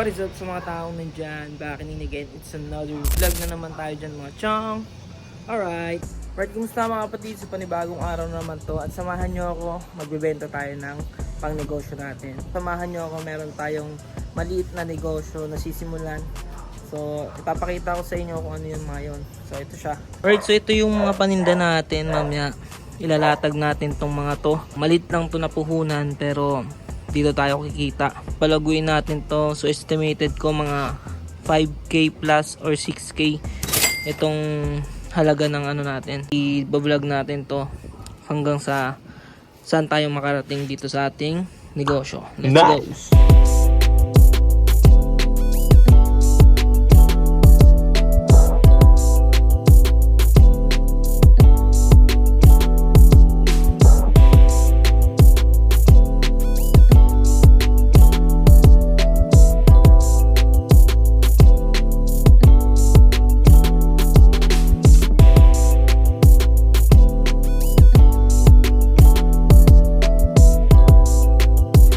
What is up sa mga taong nandyan? Back in again, it's another vlog na naman tayo dyan mga chong. Alright. Right, kumusta mga kapatid sa panibagong araw na naman to at samahan nyo ako, magbibenta tayo ng pang negosyo natin. Samahan nyo ako, meron tayong maliit na negosyo na sisimulan. So, ipapakita ko sa inyo kung ano yung mga yun. So, ito siya. Alright, so ito yung mga paninda natin, mamaya. Ilalatag natin tong mga to. Malit lang to na puhunan, pero dito tayo kikita. Palaguin natin to. So, estimated ko mga 5k plus or 6k itong halaga ng ano natin. I-vlog natin to hanggang sa saan tayo makarating dito sa ating negosyo. Let's go!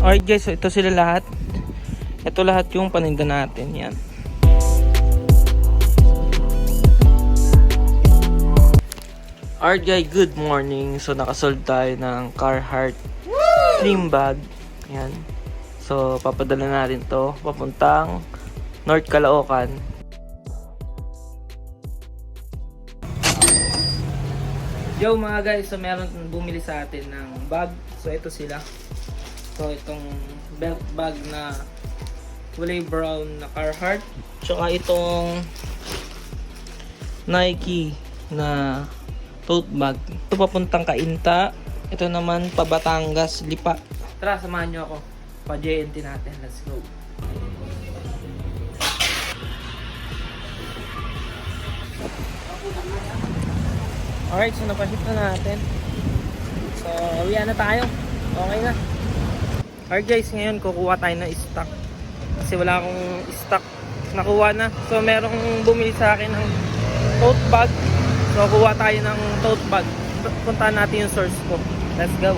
Alright guys, so ito sila lahat. Ito lahat yung paninda natin. Yan. Alright guys, good morning. So nakasold tayo ng Carhartt slim bag. Yan. So papadala natin to papuntang North Caloocan. Yo mga guys, so meron bumili sa atin ng bag. So ito sila. So itong belt bag na kulay brown na Carhartt. Tsaka itong Nike na tote bag. Ito papuntang Kainta. Ito naman pa Batangas, Lipa. Tara, samahan nyo ako. Pa JNT natin. Let's go. Alright, so napaship na natin. So, uwian na tayo. Okay na. Alright guys, ngayon kukuha tayo ng stock. Kasi wala akong stock nakuha na. So merong bumili sa akin ng tote bag. So kuha tayo ng tote bag. Puntahan natin yung source ko. Let's go.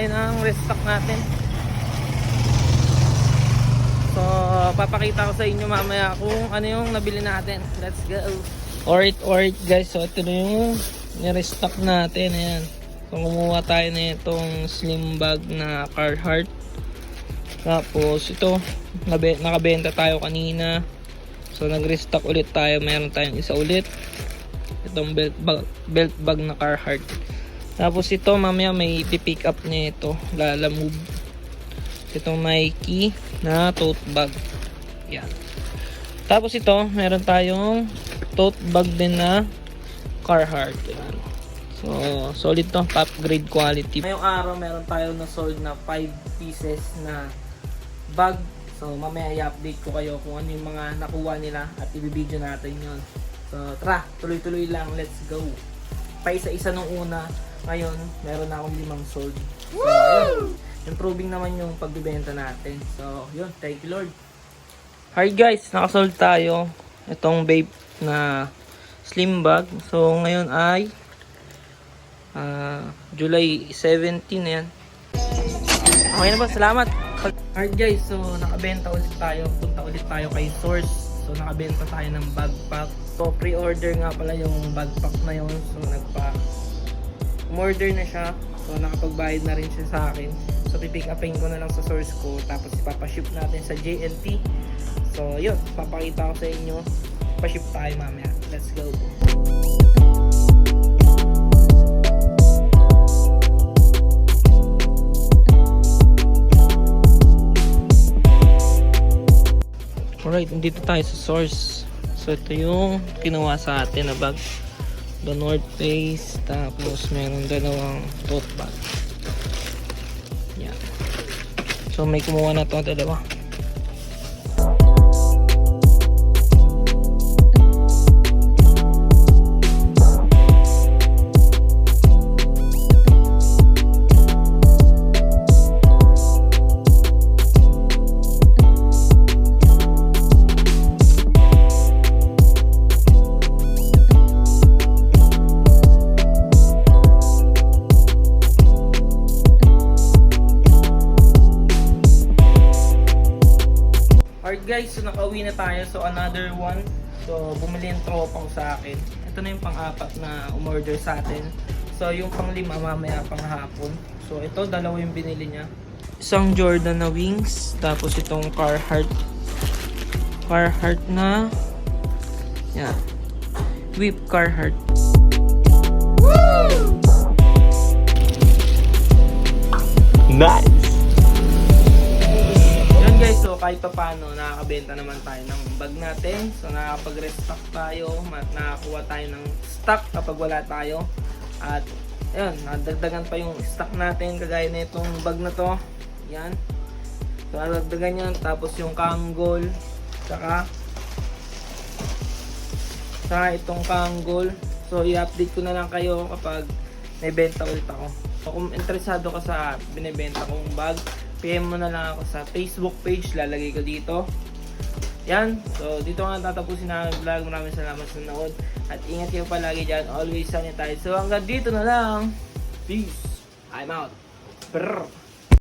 Tayo ng restock natin. So, papakita ko sa inyo mamaya kung ano yung nabili natin. Let's go. Alright, alright guys. So, ito na yung nirestock natin. Ayan. So, kumuha tayo na itong slim bag na Carhartt. Tapos, ito, nakabenta tayo kanina. So, nag-restock ulit tayo. Meron tayong isa ulit. Itong belt bag, belt bag na Carhartt. Tapos ito mamaya may pick up niya ito. Lala move. Itong Nike na tote bag. Yan. Tapos ito, meron tayong tote bag din na Carhartt. Yan. So, solid to. Top grade quality. Ngayong araw, meron tayo na sold na 5 pieces na bag. So, mamaya i-update ko kayo kung ano yung mga nakuha nila at i-video natin yon. So, tara, tuloy-tuloy lang. Let's go. Pa isa-isa nung una. Ngayon, meron na akong limang sold. So, ayun. Improving naman yung pagbibenta natin. So, yun. Thank you, Lord. Alright guys, nakasold tayo. Itong vape na slim bag. So, ngayon ay ah, July 17 na yan. Okay na ba? Salamat. Alright guys, so nakabenta ulit tayo. Punta ulit tayo kay Source. So nakabenta tayo ng backpack. So pre-order nga pala yung backpack na yun. So nagpa umorder na siya. So nakapagbayad na rin siya sa akin. So pipick upin ko na lang sa source ko. Tapos ipapaship natin sa JNT. So yun, papakita ko sa inyo. Pa-ship tayo mamaya. Let's go. Alright, nandito tayo sa source. So ito yung kinuha sa atin na bag. The North Face. Tapos meron dalawang tote bag. Yan. So may kumuha na to dalawa. So nakauwi na tayo. So another one. So bumili yung tropa ko sa akin. Ito na yung pang-apat na umorder sa atin. So yung pang-lima mamaya pang hapon. So ito, dalawa yung binili niya. Isang Jordan na wings. Tapos itong Carhartt. Carhartt na... Yan. Whip Carhartt. Nice! So kahit pa paano, nakakabenta naman tayo ng bag natin. So nakakapag-restock tayo, nakakuha tayo ng stock kapag wala tayo. At yun, nadagdagan pa yung stock natin kagaya na itong bag na to. Yan. So nadagdagan yan, tapos yung kanggol, tsaka tsaka itong kanggol. So i-update ko na lang kayo kapag may benta ulit ako. So, kung interesado ka sa binibenta kong bag, PM mo na lang ako sa Facebook page, lalagay ko dito. Yan, so dito nga tatapusin na ang vlog. Maraming salamat sa nanood. At ingat kayo palagi dyan. Always sanitize. So hanggang dito na lang. Peace. I'm out. Brr.